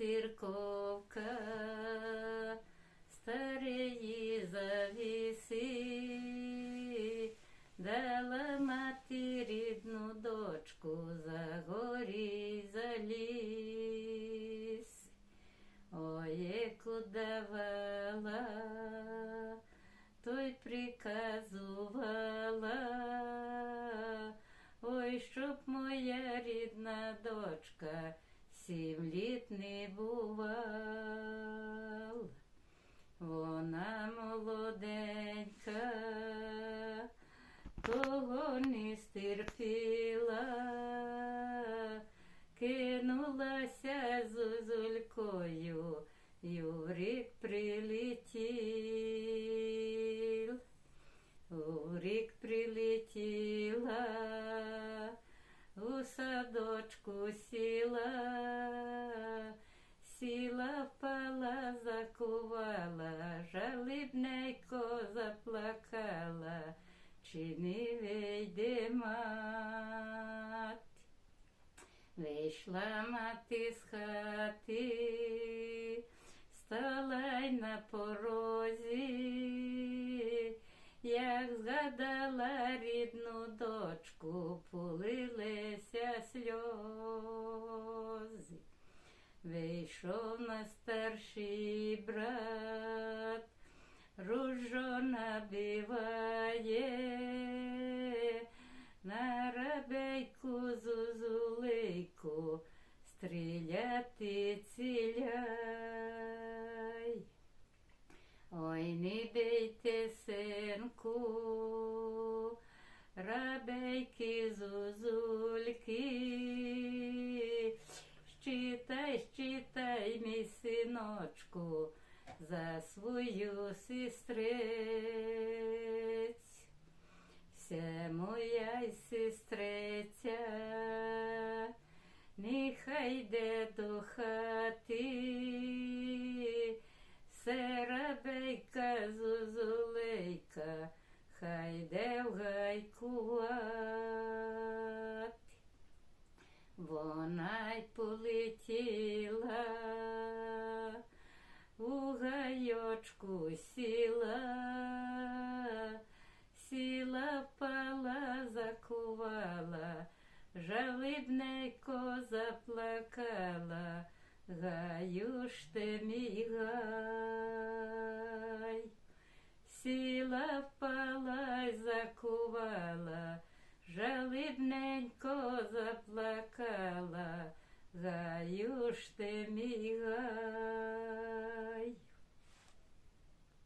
церковка, старої завіси, дала мати рідну дочку за горі за. Ой, яку давала, той приказувала, ой, щоб моя рідна дочка сім літ не бувала. Вона молоденька, того не стерпіла, кинулася зузулькою, Юрик прилетів. Садочку сіла, сіла впала, закувала, жалібненько заплакала, чи не вийде мать. Вийшла мати з хати, стала й на порозі, як згадала рідну дочку, полилися сльози. Вийшов на старший брат, ружо набиває, на рабейку зузулейку стріляти ціляй. Ой, не бейте синку, рабейки зузульки, щитай, щитай, мій синочку, за свою сестриць. Вся моя сестриця, нехай йде до хати, гайкувати. Вона й полетіла, у гайочку сіла, сіла впала, закувала, жалібненько заплакала, гаю ж ти. Сіла впала й закувала, жалібненько заплакала, гаю ж ти мій гай.